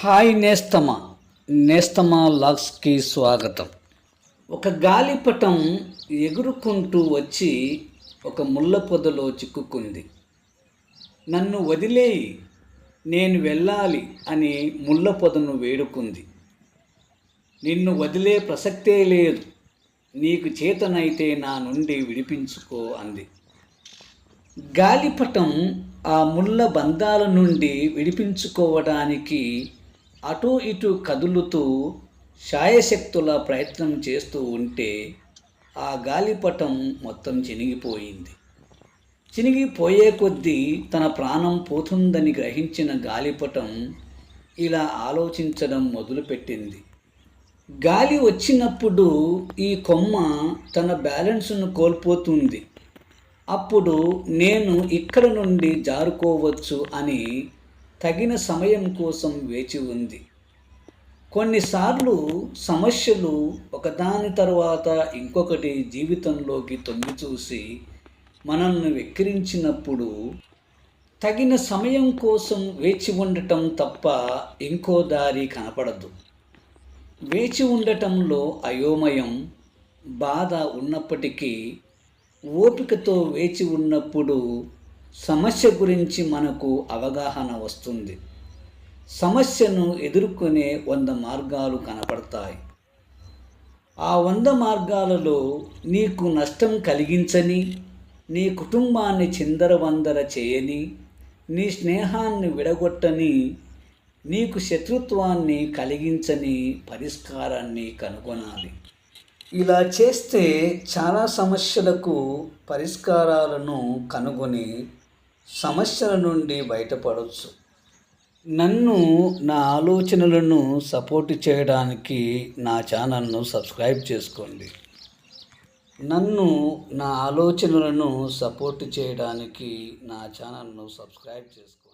Hi నేస్తమా. నేస్తమా లాగ్స్కి స్వాగతం. ఒక గాలిపటం ఎగురుకుంటూ వచ్చి ఒక ముళ్ళ పొదలో చిక్కుకుంది. నన్ను వదిలేయి నేను వెళ్ళాలి అని ముళ్ళ పొదను వేడుకుంది. నిన్ను వదిలే ప్రసక్తే లేదు నీకు చేతనైతే నా నుండి విడిపించుకో అంది. గాలిపటం ఆ ముళ్ళ బంధాల నుండి విడిపించుకోవడానికి అటు ఇటు కదులుతూ శాయశక్తుల ప్రయత్నం చేస్తూ ఉంటే ఆ గాలిపటం మొత్తం చినిగిపోయింది. చినిగిపోయే కొద్దీ తన ప్రాణం పోతుందని గ్రహించిన గాలిపటం ఇలా ఆలోచించడం మొదలుపెట్టింది. గాలి వచ్చినప్పుడు ఈ కొమ్మ తన బ్యాలెన్స్ను కోల్పోతుంది. అప్పుడు నేను ఇక్కడ నుండి జారుకోవచ్చు అని తగిన సమయం కోసం వేచి ఉంది. కొన్నిసార్లు సమస్యలు ఒకదాని తర్వాత ఇంకొకటి జీవితంలోకి తొంగి చూసి మనల్ని వెక్కిరించినప్పుడు తగిన సమయం కోసం వేచి ఉండటం తప్ప ఇంకో దారి కనపడదు. వేచి ఉండటంలో అయోమయం బాధ ఉన్నప్పటికీ ఓపికతో వేచి ఉన్నప్పుడు సమస్య గురించి మనకు అవగాహన వస్తుంది. సమస్యను ఎదుర్కొనే వంద మార్గాలు కనపడతాయి. ఆ వంద మార్గాలలో నీకు నష్టం కలిగించని నీ కుటుంబాన్ని చిందరవందర చేయని నీ స్నేహాన్ని విడగొట్టని నీకు శత్రుత్వాన్ని కలిగించని పరిష్కారాన్ని కనుగొనాలి. ఇలా చేస్తే చాలా సమస్యలకు పరిష్కారాలను కనుగొని సమస్యల నుండి బయటపడవచ్చు నన్ను నా ఆలోచనలను సపోర్ట్ చేయడానికి నా ఛానల్ను సబ్స్క్రైబ్ చేసుకోండి. నన్ను నా ఆలోచనలను సపోర్ట్ చేయడానికి నా ఛానల్ను సబ్స్క్రైబ్ చేసుకోండి.